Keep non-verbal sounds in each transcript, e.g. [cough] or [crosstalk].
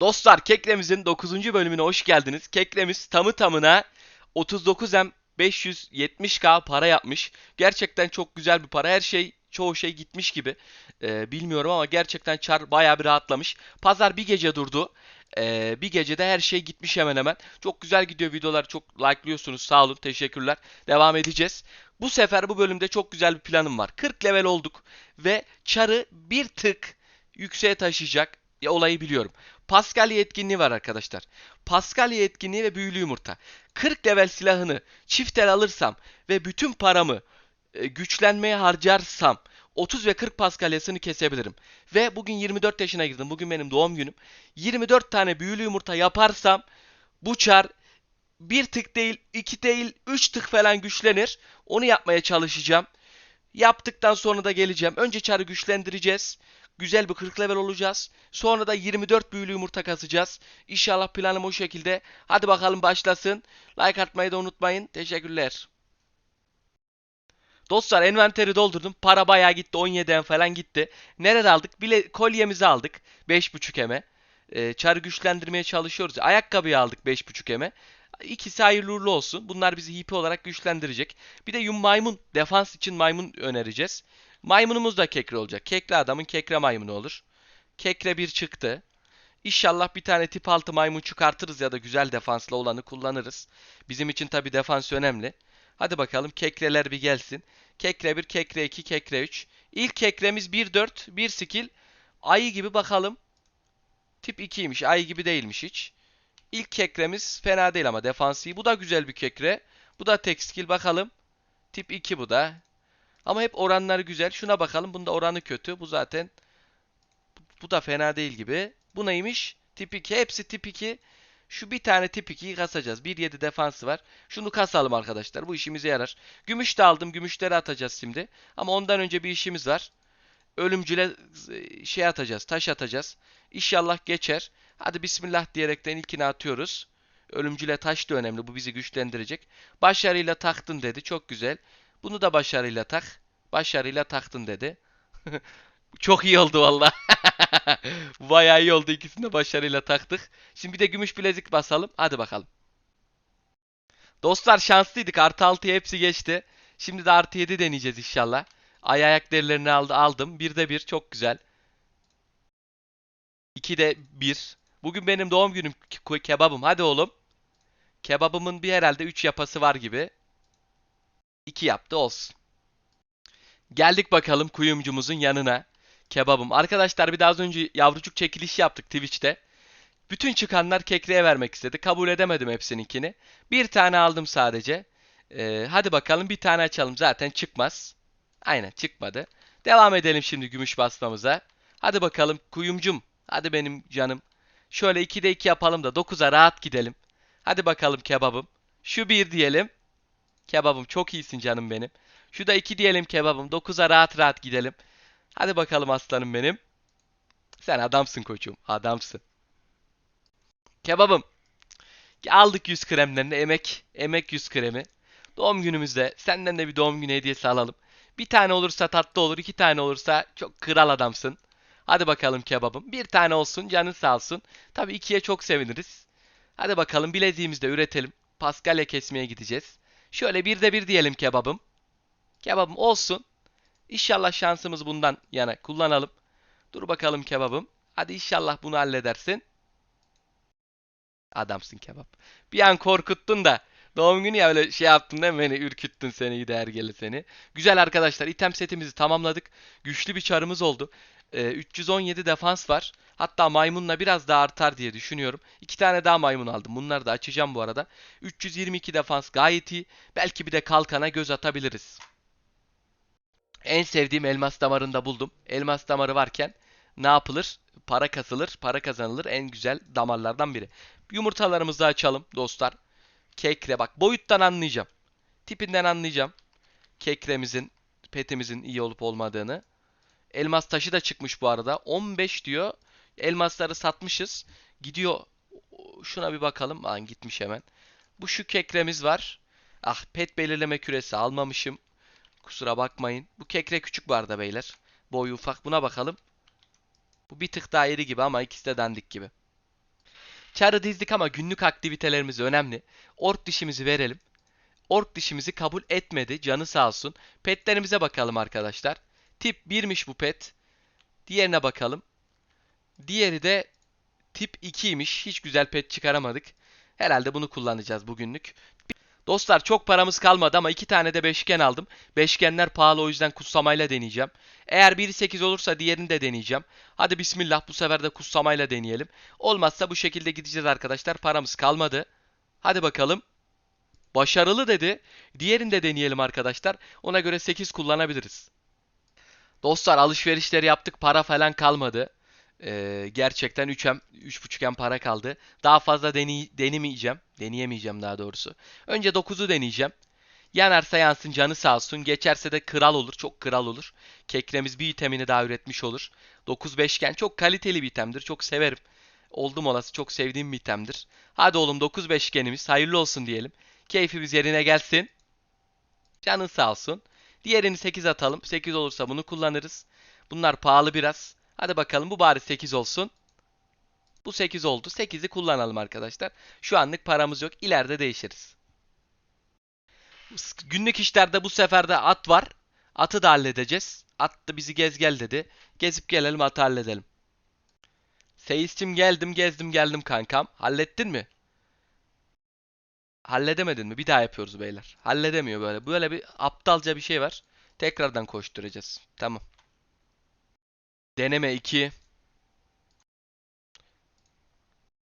Dostlar Kekremizin 9. bölümüne hoş geldiniz. Kekremiz tamı tamına 39M 570k para yapmış. Gerçekten çok güzel bir para. Her şey çoğu şey gitmiş gibi. Ee, bilmiyorum ama gerçekten çar bayağı bir rahatlamış. Pazar bir gece durdu. Ee, bir gecede her şey gitmiş hemen hemen. Çok güzel gidiyor videolar. Çok like'lıyorsunuz. Sağ olun. Teşekkürler. Devam edeceğiz. Bu sefer bu bölümde çok güzel bir planım var. 40 level olduk ve çarı bir tık yükseğe taşıyacak ya, olayı biliyorum. Paskalya yetkinliği var arkadaşlar. Paskalya yetkinliği ve büyülü yumurta. 40 level silahını çift el alırsam ve bütün paramı e, güçlenmeye harcarsam 30 ve 40 paskalyasını kesebilirim. Ve bugün 24 yaşına girdim. Bugün benim doğum günüm. 24 tane büyülü yumurta yaparsam bu çar bir tık değil, iki değil, üç tık falan güçlenir. Onu yapmaya çalışacağım. Yaptıktan sonra da geleceğim. Önce çarı güçlendireceğiz. Güzel bir 40 level olacağız. Sonra da 24 büyülü yumurta kasacağız. İnşallah planım o şekilde. Hadi bakalım başlasın. Like atmayı da unutmayın. Teşekkürler. Dostlar envanteri doldurdum. Para bayağı gitti. 17'den falan gitti. Nerede aldık? Bile kolyemizi aldık. 5.5 eme. Ee, çarı güçlendirmeye çalışıyoruz. Ayakkabıyı aldık 5.5 eme. İkisi hayırlı uğurlu olsun. Bunlar bizi hipi olarak güçlendirecek. Bir de yum maymun. Defans için maymun önereceğiz. Maymunumuz da kekre olacak. Kekre adamın kekre maymunu olur. Kekre bir çıktı. İnşallah bir tane tip altı maymun çıkartırız ya da güzel defanslı olanı kullanırız. Bizim için tabi defans önemli. Hadi bakalım kekreler bir gelsin. Kekre 1, kekre 2, kekre 3. İlk kekremiz 1-4, 1 skill. Ayı gibi bakalım. Tip 2'ymiş. Ayı gibi değilmiş hiç. İlk kekremiz fena değil ama defansı iyi. Bu da güzel bir kekre. Bu da tek skill bakalım. Tip 2 bu da. Ama hep oranları güzel. Şuna bakalım. Bunda oranı kötü. Bu zaten bu da fena değil gibi. Bu neymiş? Tip 2. Hepsi tip 2. Şu bir tane tip 2'yi kasacağız. 1.7 defansı var. Şunu kasalım arkadaşlar. Bu işimize yarar. Gümüş de aldım. Gümüşleri atacağız şimdi. Ama ondan önce bir işimiz var. Ölümcüle e, şey atacağız. Taş atacağız. İnşallah geçer. Hadi bismillah diyerekten ilkini atıyoruz. Ölümcüle taş da önemli. Bu bizi güçlendirecek. Başarıyla taktın dedi. Çok güzel. Bunu da başarıyla tak. Başarıyla taktın dedi. [laughs] Çok iyi oldu valla. [laughs] Bayağı iyi oldu. İkisini de başarıyla taktık. Şimdi bir de gümüş bilezik basalım. Hadi bakalım. Dostlar şanslıydık. Artı 6'ya hepsi geçti. Şimdi de artı 7 deneyeceğiz inşallah. Ay ayak derilerini aldı, aldım. Bir de bir. Çok güzel. 2 de 1. Bugün benim doğum günüm ke- kebabım. Hadi oğlum. Kebabımın bir herhalde 3 yapası var gibi. 2 yaptı olsun. Geldik bakalım kuyumcumuzun yanına. Kebabım. Arkadaşlar bir daha az önce yavrucuk çekiliş yaptık Twitch'te. Bütün çıkanlar kekreye vermek istedi. Kabul edemedim hepsininkini. Bir tane aldım sadece. Ee, hadi bakalım bir tane açalım. Zaten çıkmaz. Aynen çıkmadı. Devam edelim şimdi gümüş basmamıza. Hadi bakalım kuyumcum. Hadi benim canım. Şöyle 2'de 2 yapalım da 9'a rahat gidelim. Hadi bakalım kebabım. Şu 1 diyelim. Kebabım çok iyisin canım benim. Şu da 2 diyelim kebabım. 9'a rahat rahat gidelim. Hadi bakalım aslanım benim. Sen adamsın koçum. Adamsın. Kebabım. Aldık 100 kremlerini. Emek. Emek 100 kremi. Doğum günümüzde senden de bir doğum günü hediyesi alalım. Bir tane olursa tatlı olur. iki tane olursa çok kral adamsın. Hadi bakalım kebabım. Bir tane olsun canın sağ olsun. Tabii ikiye çok seviniriz. Hadi bakalım bileziğimizi de üretelim. Paskalya kesmeye gideceğiz. Şöyle bir de bir diyelim kebabım. Kebabım olsun. İnşallah şansımız bundan yana kullanalım. Dur bakalım kebabım. Hadi inşallah bunu halledersin. Adamsın kebap. Bir an korkuttun da. Doğum günü ya öyle şey yaptın değil mi? Beni ürküttün seni iyi ergeli seni. Güzel arkadaşlar item setimizi tamamladık. Güçlü bir çarımız oldu. Ee, 317 defans var. Hatta maymunla biraz daha artar diye düşünüyorum. İki tane daha maymun aldım. Bunları da açacağım bu arada. 322 defans gayet iyi. Belki bir de kalkana göz atabiliriz. En sevdiğim elmas damarını da buldum. Elmas damarı varken ne yapılır? Para kasılır, para kazanılır. En güzel damarlardan biri. Yumurtalarımızı açalım dostlar. Kekre bak boyuttan anlayacağım. Tipinden anlayacağım. Kekremizin, petimizin iyi olup olmadığını. Elmas taşı da çıkmış bu arada. 15 diyor. Elmasları satmışız. Gidiyor. Şuna bir bakalım. Aa, gitmiş hemen. Bu şu kekremiz var. Ah pet belirleme küresi almamışım. Kusura bakmayın. Bu kekre küçük bu arada beyler. Boyu ufak. Buna bakalım. Bu bir tık daha iri gibi ama ikisi de dandik gibi. Çarı dizdik ama günlük aktivitelerimiz önemli. Ork dişimizi verelim. Ork dişimizi kabul etmedi. Canı sağ olsun. Petlerimize bakalım arkadaşlar. Tip 1'miş bu pet. Diğerine bakalım. Diğeri de tip 2'ymiş. Hiç güzel pet çıkaramadık. Herhalde bunu kullanacağız bugünlük. Dostlar çok paramız kalmadı ama iki tane de beşgen aldım. Beşgenler pahalı o yüzden kutsamayla deneyeceğim. Eğer biri 8 olursa diğerini de deneyeceğim. Hadi bismillah bu sefer de kutsamayla deneyelim. Olmazsa bu şekilde gideceğiz arkadaşlar. Paramız kalmadı. Hadi bakalım. Başarılı dedi. Diğerini de deneyelim arkadaşlar. Ona göre 8 kullanabiliriz. Dostlar alışverişleri yaptık. Para falan kalmadı. Ee, gerçekten 3M, 3.5M para kaldı. Daha fazla deney, denemeyeceğim. Deneyemeyeceğim daha doğrusu. Önce 9'u deneyeceğim. Yanarsa yansın canı sağ olsun. Geçerse de kral olur. Çok kral olur. Kekremiz bir itemini daha üretmiş olur. 9 beşgen çok kaliteli bir itemdir. Çok severim. Oldum olası çok sevdiğim bir itemdir. Hadi oğlum 9 beşgenimiz hayırlı olsun diyelim. Keyfimiz yerine gelsin. Canın sağ olsun. Diğerini 8 atalım. 8 olursa bunu kullanırız. Bunlar pahalı biraz. Hadi bakalım bu bari 8 olsun. Bu 8 oldu. 8'i kullanalım arkadaşlar. Şu anlık paramız yok. İleride değişiriz. Günlük işlerde bu sefer de at var. Atı da halledeceğiz. At da bizi gez gel dedi. Gezip gelelim atı halledelim. Seyisçim geldim gezdim geldim kankam. Hallettin mi? Halledemedin mi? Bir daha yapıyoruz beyler. Halledemiyor böyle. Böyle bir aptalca bir şey var. Tekrardan koşturacağız. Tamam. Deneme 2.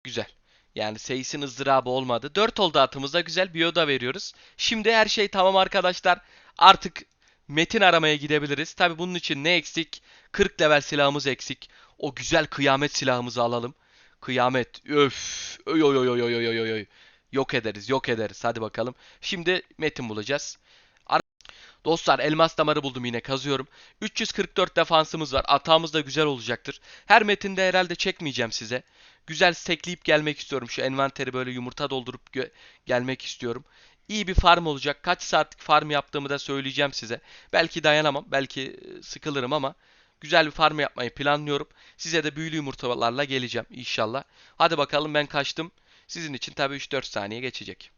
Güzel. Yani Seyis'in ızdırabı olmadı. 4 oldu atımızda. Güzel. Biyoda veriyoruz. Şimdi her şey tamam arkadaşlar. Artık metin aramaya gidebiliriz. Tabi bunun için ne eksik? 40 level silahımız eksik. O güzel kıyamet silahımızı alalım. Kıyamet. Öf. Oy oy oy oy oy oy oy. Yok ederiz, yok ederiz. Hadi bakalım. Şimdi metin bulacağız. Ar- Dostlar elmas damarı buldum yine kazıyorum. 344 defansımız var. Atağımız da güzel olacaktır. Her metinde herhalde çekmeyeceğim size. Güzel stekleyip gelmek istiyorum. Şu envanteri böyle yumurta doldurup gelmek istiyorum. İyi bir farm olacak. Kaç saatlik farm yaptığımı da söyleyeceğim size. Belki dayanamam, belki sıkılırım ama güzel bir farm yapmayı planlıyorum. Size de büyülü yumurtalarla geleceğim inşallah. Hadi bakalım ben kaçtım. Sizin için tabii 3-4 saniye geçecek.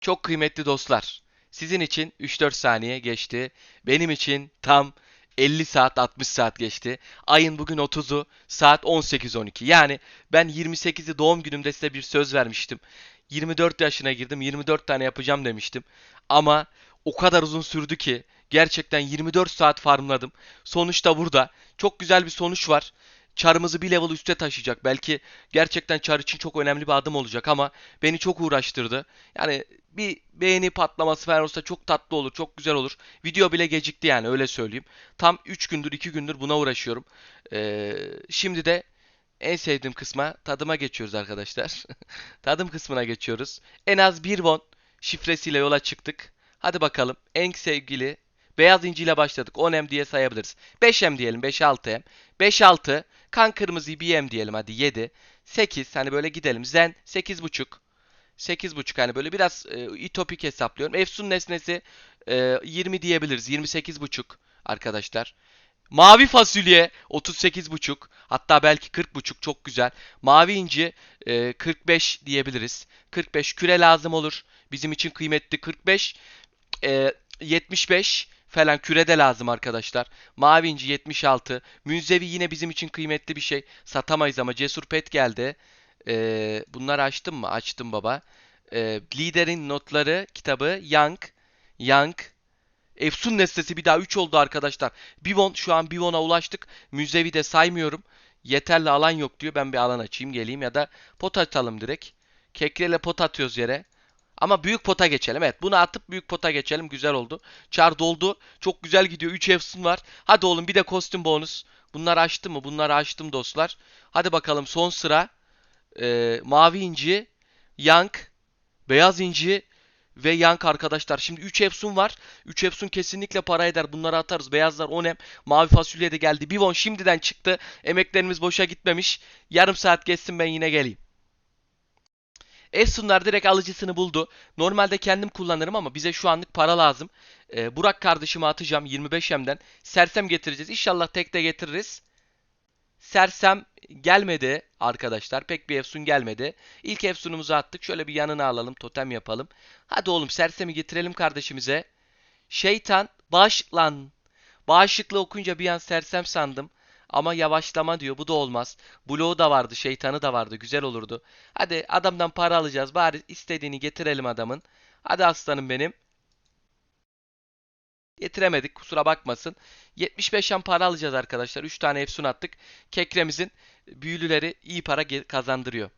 Çok kıymetli dostlar. Sizin için 3-4 saniye geçti. Benim için tam 50 saat 60 saat geçti. Ayın bugün 30'u saat 18.12. Yani ben 28'i doğum günümde size bir söz vermiştim. 24 yaşına girdim 24 tane yapacağım demiştim. Ama o kadar uzun sürdü ki gerçekten 24 saat farmladım. Sonuçta burada çok güzel bir sonuç var. Çarımızı bir level üste taşıyacak. Belki gerçekten çar için çok önemli bir adım olacak ama beni çok uğraştırdı. Yani bir beğeni patlaması falan olsa çok tatlı olur, çok güzel olur. Video bile gecikti yani öyle söyleyeyim. Tam 3 gündür, 2 gündür buna uğraşıyorum. Ee, şimdi de en sevdiğim kısma tadıma geçiyoruz arkadaşlar. [laughs] Tadım kısmına geçiyoruz. En az bir won şifresiyle yola çıktık. Hadi bakalım en sevgili beyaz inciyle başladık. 10M diye sayabiliriz. 5M diyelim 5-6M. 5-6 kan kırmızıyı 1M diyelim hadi 7. 8 hani böyle gidelim. Zen 8.5. 8.5 hani böyle biraz e, itopik hesaplıyorum. Efsun nesnesi e, 20 diyebiliriz. 28.5 arkadaşlar. Mavi fasulye 38.5 hatta belki 40.5 çok güzel. Mavi inci e, 45 diyebiliriz. 45 küre lazım olur. Bizim için kıymetli 45 e, 75 falan kürede lazım arkadaşlar. Mavi inci 76. Münzevi yine bizim için kıymetli bir şey. Satamayız ama cesur pet geldi. E, bunları açtım mı? Açtım baba. E, liderin notları kitabı Young. Young. Efsun nesnesi bir daha 3 oldu arkadaşlar. Bivon şu an Bivon'a ulaştık. Müzevi de saymıyorum. Yeterli alan yok diyor. Ben bir alan açayım geleyim ya da pot atalım direkt. Kekreyle pot atıyoruz yere. Ama büyük pota geçelim. Evet bunu atıp büyük pota geçelim. Güzel oldu. Çar doldu. Çok güzel gidiyor. 3 Efsun var. Hadi oğlum bir de kostüm bonus. Bunları açtım mı? Bunları açtım dostlar. Hadi bakalım son sıra. Ee, mavi inci. Young. Beyaz inci ve Yank arkadaşlar. Şimdi 3 Epson var. 3 Epson kesinlikle para eder. Bunları atarız. Beyazlar 10M. Mavi fasulye de geldi. Bivon şimdiden çıktı. Emeklerimiz boşa gitmemiş. Yarım saat geçsin ben yine geleyim. Efsunlar direkt alıcısını buldu. Normalde kendim kullanırım ama bize şu anlık para lazım. Ee, Burak kardeşime atacağım 25M'den. Sersem getireceğiz. İnşallah tek de getiririz. Sersem gelmedi arkadaşlar. Pek bir efsun gelmedi. İlk efsunumuzu attık. Şöyle bir yanına alalım. Totem yapalım. Hadi oğlum sersemi getirelim kardeşimize. Şeytan bağış lan. Bağışıklı okuyunca bir an sersem sandım. Ama yavaşlama diyor. Bu da olmaz. Bloğu da vardı. Şeytanı da vardı. Güzel olurdu. Hadi adamdan para alacağız. Bari istediğini getirelim adamın. Hadi aslanım benim. Getiremedik. Kusura bakmasın. 75 an para alacağız arkadaşlar. 3 tane efsun attık. Kekremizin büyülüleri iyi para kazandırıyor.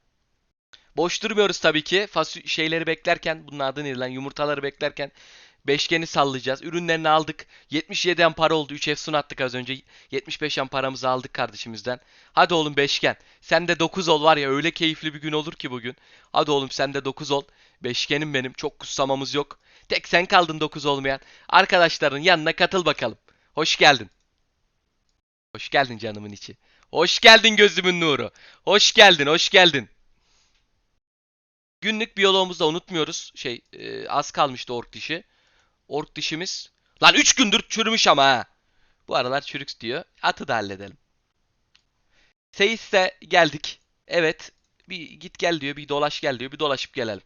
Boş durmuyoruz tabii ki. Fasü şeyleri beklerken, bunun adı ne lan? Yumurtaları beklerken beşgeni sallayacağız. Ürünlerini aldık. 77 an para oldu. 3 efsun attık az önce. 75 an paramızı aldık kardeşimizden. Hadi oğlum beşgen. Sen de 9 ol var ya öyle keyifli bir gün olur ki bugün. Hadi oğlum sen de 9 ol. Beşgenim benim. Çok kutsamamız yok. Tek sen kaldın 9 olmayan. Arkadaşların yanına katıl bakalım. Hoş geldin. Hoş geldin canımın içi. Hoş geldin gözümün nuru. Hoş geldin, hoş geldin. Günlük biyoloğumuzu da unutmuyoruz. Şey, e, az kalmıştı ork dişi. Ork dişimiz. Lan 3 gündür çürümüş ama ha. Bu aralar çürük diyor. Atı da halledelim. Seyis'e geldik. Evet. Bir git gel diyor. Bir dolaş gel diyor. Bir dolaşıp gelelim.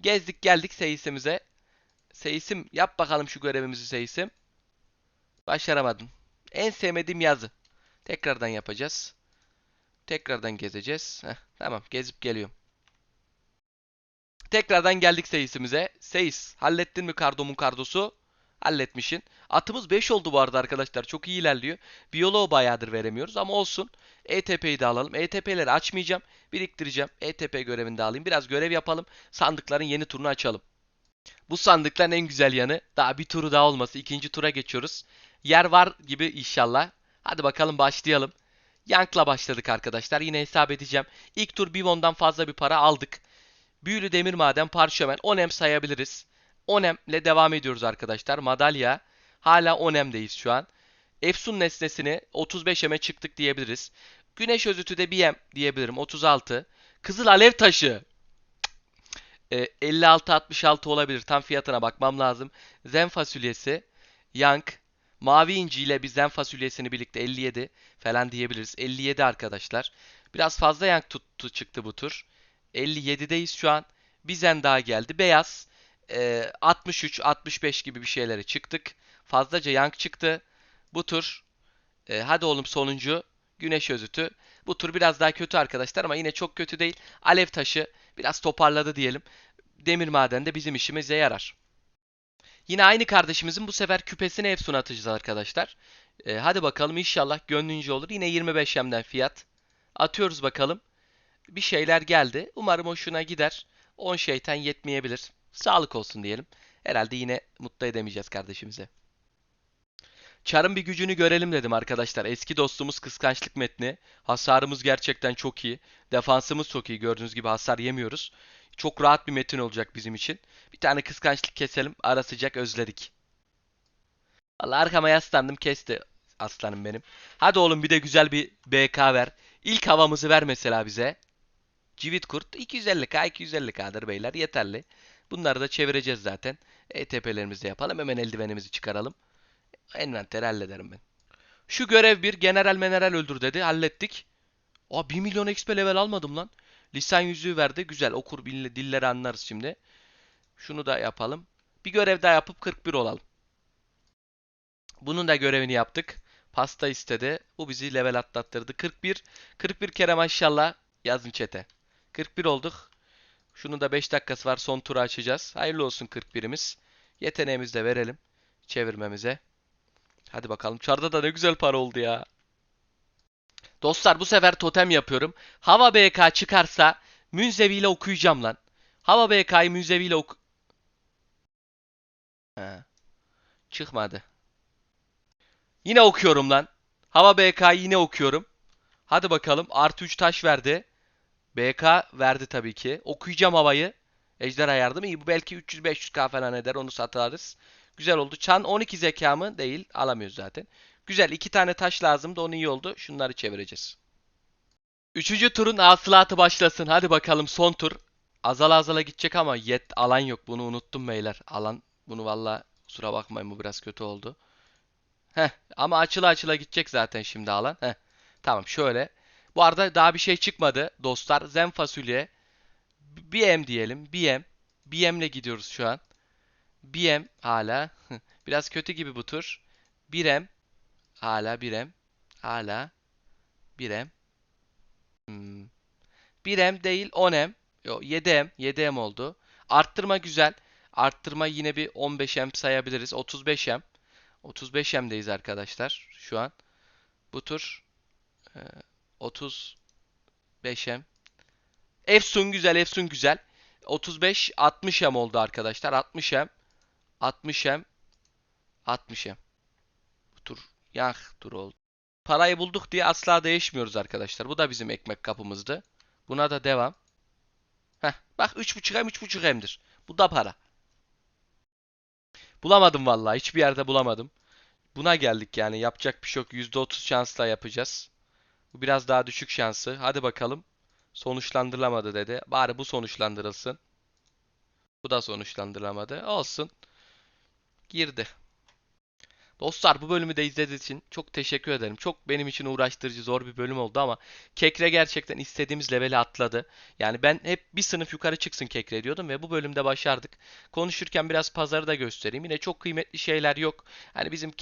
Gezdik geldik Seyis'imize. Seyis'im yap bakalım şu görevimizi Seyis'im. Başaramadım. En sevmediğim yazı. Tekrardan yapacağız. Tekrardan gezeceğiz. Heh, tamam gezip geliyorum. Tekrardan geldik Seyis'imize. Seyis hallettin mi kardomun kardosu? Halletmişin. Atımız 5 oldu bu arada arkadaşlar. Çok iyi ilerliyor. Biyoloğu bayağıdır veremiyoruz ama olsun. ETP'yi de alalım. ETP'leri açmayacağım. Biriktireceğim. ETP görevini de alayım. Biraz görev yapalım. Sandıkların yeni turunu açalım. Bu sandıkların en güzel yanı daha bir turu daha olması. İkinci tura geçiyoruz. Yer var gibi inşallah. Hadi bakalım başlayalım. Yank'la başladık arkadaşlar. Yine hesap edeceğim. İlk tur Bivon'dan fazla bir para aldık. Büyülü demir maden parşömen 10M sayabiliriz. 10M ile devam ediyoruz arkadaşlar. Madalya hala 10M'deyiz şu an. Efsun nesnesini 35M'e çıktık diyebiliriz. Güneş özütü de 1M diyebilirim 36. Kızıl alev taşı e, 56-66 olabilir. Tam fiyatına bakmam lazım. Zen fasulyesi, Yank, mavi inci ile bir zen fasulyesini birlikte 57 falan diyebiliriz. 57 arkadaşlar. Biraz fazla yank tuttu çıktı bu tur. 57'deyiz şu an. Bir daha geldi. Beyaz. e, 63-65 gibi bir şeylere çıktık. Fazlaca yank çıktı. Bu tur. e, hadi oğlum sonuncu. Güneş özütü. Bu tur biraz daha kötü arkadaşlar ama yine çok kötü değil. Alev taşı biraz toparladı diyelim. Demir maden de bizim işimize yarar. Yine aynı kardeşimizin bu sefer küpesine Efsun atacağız arkadaşlar. Ee, hadi bakalım inşallah gönlünce olur. Yine 25 M'den fiyat. Atıyoruz bakalım. Bir şeyler geldi. Umarım hoşuna gider. 10 şeytan yetmeyebilir. Sağlık olsun diyelim. Herhalde yine mutlu edemeyeceğiz kardeşimize. Çar'ın bir gücünü görelim dedim arkadaşlar. Eski dostumuz kıskançlık metni. Hasarımız gerçekten çok iyi. Defansımız çok iyi. Gördüğünüz gibi hasar yemiyoruz. Çok rahat bir metin olacak bizim için. Bir tane kıskançlık keselim. Ara sıcak özledik. Allah arkama yaslandım kesti aslanım benim. Hadi oğlum bir de güzel bir BK ver. İlk havamızı ver mesela bize. Civit kurt 250k 250k'dır beyler yeterli. Bunları da çevireceğiz zaten. ETP'lerimizi de yapalım. Hemen eldivenimizi çıkaralım. Envanteri hallederim ben. Şu görev bir general meneral öldür dedi. Hallettik. Aa 1 milyon XP level almadım lan. Lisan yüzüğü verdi. Güzel okur dilleri anlarız şimdi. Şunu da yapalım. Bir görev daha yapıp 41 olalım. Bunun da görevini yaptık. Pasta istedi. Bu bizi level atlattırdı. 41. 41 kere maşallah yazın çete. 41 olduk. Şunun da 5 dakikası var. Son turu açacağız. Hayırlı olsun 41'imiz. Yeteneğimizi de verelim. Çevirmemize. Hadi bakalım. Çarda da ne güzel para oldu ya. Dostlar bu sefer totem yapıyorum. Hava BK çıkarsa Münzevi'yle okuyacağım lan. Hava BK'yı Münzevi'yle oku... He. Çıkmadı. Yine okuyorum lan. Hava BK'yı yine okuyorum. Hadi bakalım. Artı 3 taş verdi. BK verdi tabii ki. Okuyacağım havayı. Ejderha yardımı iyi. Bu belki 300-500k falan eder. Onu satarız. Güzel oldu. Çan 12 zeka mı? Değil. Alamıyoruz zaten. Güzel. iki tane taş lazımdı. Onu iyi oldu. Şunları çevireceğiz. Üçüncü turun hasılatı başlasın. Hadi bakalım son tur. Azala azala gidecek ama yet alan yok. Bunu unuttum beyler. Alan bunu valla kusura bakmayın bu biraz kötü oldu. Heh ama açıla açıla gidecek zaten şimdi alan. Heh. Tamam şöyle. Bu arada daha bir şey çıkmadı dostlar. Zen fasulye. BM diyelim. BM. BM'le gidiyoruz şu an. BM hala. [laughs] Biraz kötü gibi bu tur. 1M. Hala 1M. Hala 1M. Hmm. 1M değil 10M. Yo 7M. 7M oldu. Arttırma güzel. Arttırma yine bir 15M sayabiliriz. 35M. 35M'deyiz arkadaşlar şu an. Bu tur e, 35M. Efsun güzel, Efsun güzel. 35 60M oldu arkadaşlar. 60M. 60M. 60M. Bu tur yak tur oldu. Parayı bulduk diye asla değişmiyoruz arkadaşlar. Bu da bizim ekmek kapımızdı. Buna da devam. Heh, bak 3.5M 3.5M'dir. Bu da para. Bulamadım vallahi. Hiçbir yerde bulamadım. Buna geldik yani. Yapacak bir şey yok. %30 şansla yapacağız. Bu biraz daha düşük şansı. Hadi bakalım. Sonuçlandırılamadı dedi. Bari bu sonuçlandırılsın. Bu da sonuçlandırılamadı. Olsun. Girdi. Dostlar bu bölümü de izlediğiniz için çok teşekkür ederim. Çok benim için uğraştırıcı zor bir bölüm oldu ama Kekre gerçekten istediğimiz leveli atladı. Yani ben hep bir sınıf yukarı çıksın Kekre diyordum ve bu bölümde başardık. Konuşurken biraz pazarı da göstereyim. Yine çok kıymetli şeyler yok. Hani bizim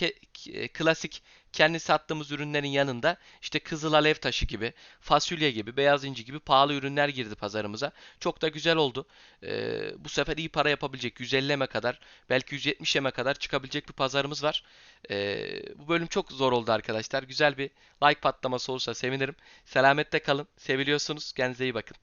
klasik kendi sattığımız ürünlerin yanında işte Kızıl Alev taşı gibi, fasulye gibi, beyaz inci gibi pahalı ürünler girdi pazarımıza. Çok da güzel oldu. Ee, bu sefer iyi para yapabilecek 150'me kadar belki 170'e kadar çıkabilecek bir pazarımız var. Ee, bu bölüm çok zor oldu arkadaşlar. Güzel bir like patlaması olursa sevinirim. Selametle kalın. Seviliyorsunuz. Kendinize iyi bakın.